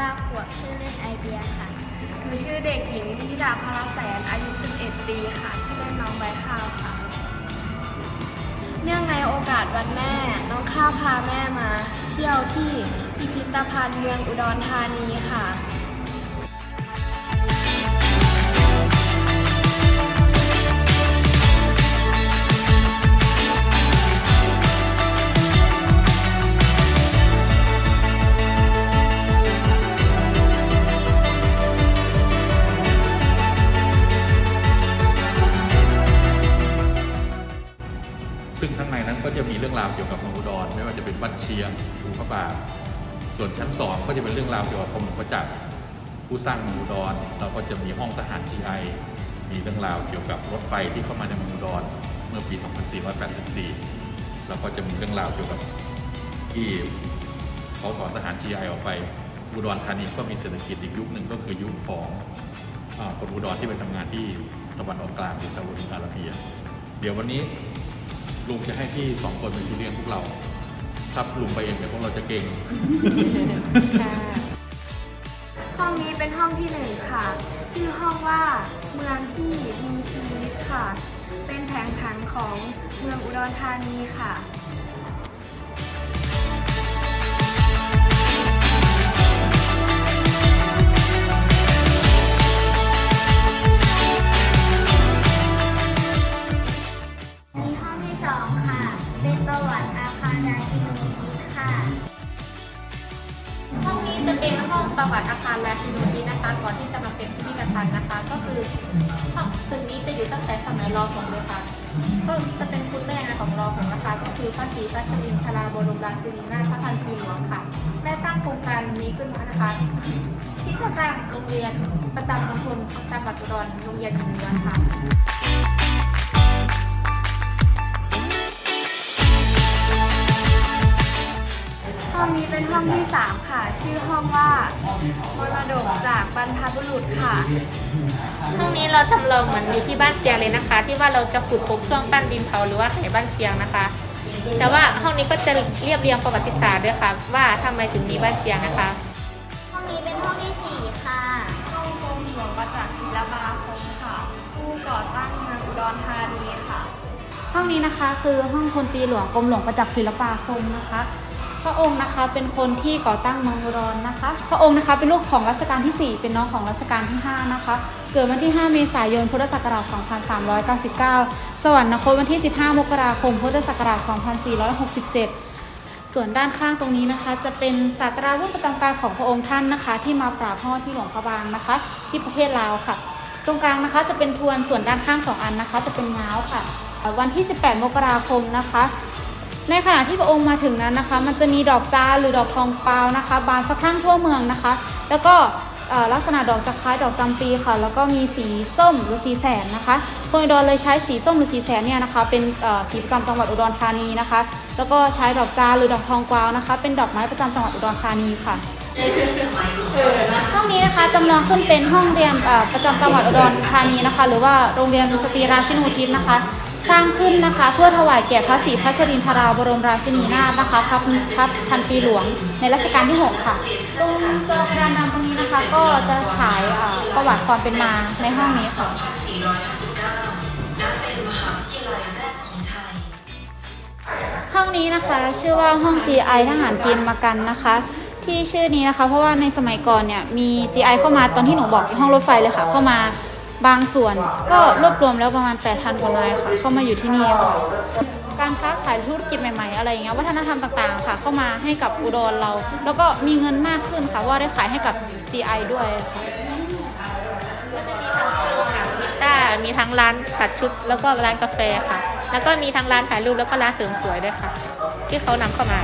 ก้าขวบชื่อเล่นไอเดียค่ะ หนูชื่อเด็กหญิงพิดาพราแสนอายุ 11 ปีค่ะ ชื่อเล่นน้องใบข้าวค่ะ เนื่องในโอกาสวันแม่ น้องข้าวพาแม่มา เที่ยวที่พิพิธภัณฑ์เมืองอุดรธานีค่ะ จะเป็นวัดเชียงภูพระบาท ส่วนชั้นสองก็จะเป็นเรื่องราวเกี่ยวกับกรมหลวงประจักษ์ผู้สร้างเมืองอุดรเราก็จะมีห้องทหาร GI มีเรื่องราวเกี่ยวกับรถไฟที่เข้ามาในเมืองอุดรเมื่อปี 2484 แล้วก็จะมีเรื่องราวเกี่ยวกับที่เขาถอนทหาร GI ออกไปอุดรธานีก็มีเศรษฐกิจอีกยุคหนึ่งก็คือยุคของคนอุดรที่ไปทำงานที่ตะวันออกกลางที่ซาอุดิอาระเบีย เดี๋ยววันนี้ลุงจะให้พี่สองคนเป็นพี่เลี้ยงพวกเรา ถ้าลุงไปเองเดี๋ยวพวกเราจะเก่งห้องนี้เป็นห้องที่หนึ่งค่ะ ชื่อห้องว่าเมืองที่มีชีวิตค่ะ เป็นแผนผังของเมืองอุดรธานีค่ะ ประวัติอาคารราชินีนี้นะคะก่อนที่จะมาเป็นพิพิธภัณฑ์นะคะ ก็คือห้องตึกนี้จะอยู่ตั้งแต่สมัยรอของเลยค่ะ ก็จะเป็นคุณแม่ของรอของนะคะ ก็คือพระศรีพัชรินทราบรมราชินีนาถพระพันปีหลวงค่ะ ได้ตั้งโครงการนี้ขึ้นมานะคะ ที่จะสร้างโรงเรียนประจำมณฑลจังหวัดอุดรโรงเรียนหนึ่งเมืองค่ะ นี้เป็นห้องที่ 3 ค่ะ ชื่อห้องว่ามรดกจากบรรพบุรุษค่ะ ห้องนี้เราจำลองเหมือนอยู่ที่บ้านเชียงเลยนะคะ ที่ว่าเราจะขุดพบเครื่องปั้นดินเผาหรือว่าไหบ้านเชียงนะคะ แต่ว่าห้องนี้ก็จะเรียบเรียงประวัติศาสตร์ด้วยค่ะ ว่าทำไมถึงมีบ้านเชียงนะคะ ห้องนี้เป็นห้องที่สี่ค่ะห้องกรมหลวงประจักษ์ศิลปาคมค่ะ ผู้ก่อตั้งเมืองอุดรธานีค่ะ ห้องนี้นะคะคือห้องพลตรีหลวงกรมหลวงประจักษ์ศิลปาคมนะคะ พระองค์นะคะเป็นคนที่ก่อตั้งเมืองอุดรนะคะ พระองค์นะคะเป็นลูกของรัชกาลที่ 4 เป็นน้องของรัชกาลที่ 5 นะคะ เกิดวันที่ 5 เมษายน พุทธศักราช 2399 สวรรคตวันที่ 15 มกราคม พุทธศักราช 2467 ส่วนด้านข้างตรงนี้นะคะ จะเป็นศาสตราวุธประจำการของพระองค์ท่านนะคะ ที่มาปราบพ่อที่หลวงพระบางนะคะ ที่ประเทศลาวค่ะ ตรงกลางนะคะจะเป็นทวนส่วนด้านข้าง 2 อันนะคะ จะเป็นง้าวค่ะ วันที่ 18 มกราคมนะคะ ในขณะที่พระองค์มาถึงนั้นนะคะ มันจะมีดอกจานหรือดอกทองเปล่านะคะ บานสะพรั่งทั่วเมืองนะคะ แล้วก็ลักษณะดอกจะคล้ายดอกจำปีค่ะ แล้วก็มีสีส้มหรือสีแสนนะคะคนอุดรเลยใช้สีส้มหรือสีแสนเนี่ยนะคะ เป็นสีประจำจังหวัดอุดรธานีนะคะ แล้วก็ใช้ดอกจานหรือดอกทองกวาวนะคะ เป็นดอกไม้ประจำจังหวัดอุดรธานีค่ะห้องนี้นะคะจำลองขึ้นเป็นห้องเรียนประจำจังหวัดอุดรธานีนะคะ หรือว่าโรงเรียนสตรีราชินูทิศนะคะ สร้างขึ้นนะคะเพื่อถวายแก่พระศรีพัชรินทราบรมราชินีนาถนะคะพระพับพันปีหลวงในรัชกาลที่ 6 ค่ะ ตรงกระดานดำตรงนี้นะคะก็จะฉายประวัติความเป็นมาในห้องนี้ค่ะห้องนี้นะคะชื่อว่าห้อง GI ทหารจีนมากันนะคะที่ชื่อนี้นะคะ เพราะว่าในสมัยก่อนเนี่ยมี GI เข้ามาตอนที่หนูบอกห้องรถไฟเลยค่ะ เข้ามา บางส่วนก็รวบรวมแล้วประมาณ 8,000กว่านายค่ะเข้ามาอยู่ที่นี่ค่ะการค้าขายธุรกิจใหม่ ๆ อะไรอย่างเงี้ยวัฒนธรรมต่างๆค่ะ เข้ามาให้กับอุดรเรา แล้วก็มีเงินมากขึ้นค่ะว่าได้ขายให้กับ GI ด้วยค่ะก็จะมีทั้งโรงหนังกีตาร์มีทั้งร้านตัดชุดแล้วก็ร้านกาแฟค่ะ แล้วก็มีทั้งร้านถ่ายรูปแล้วก็ร้านเสริมสวยด้วยค่ะ ที่เขานำเข้ามา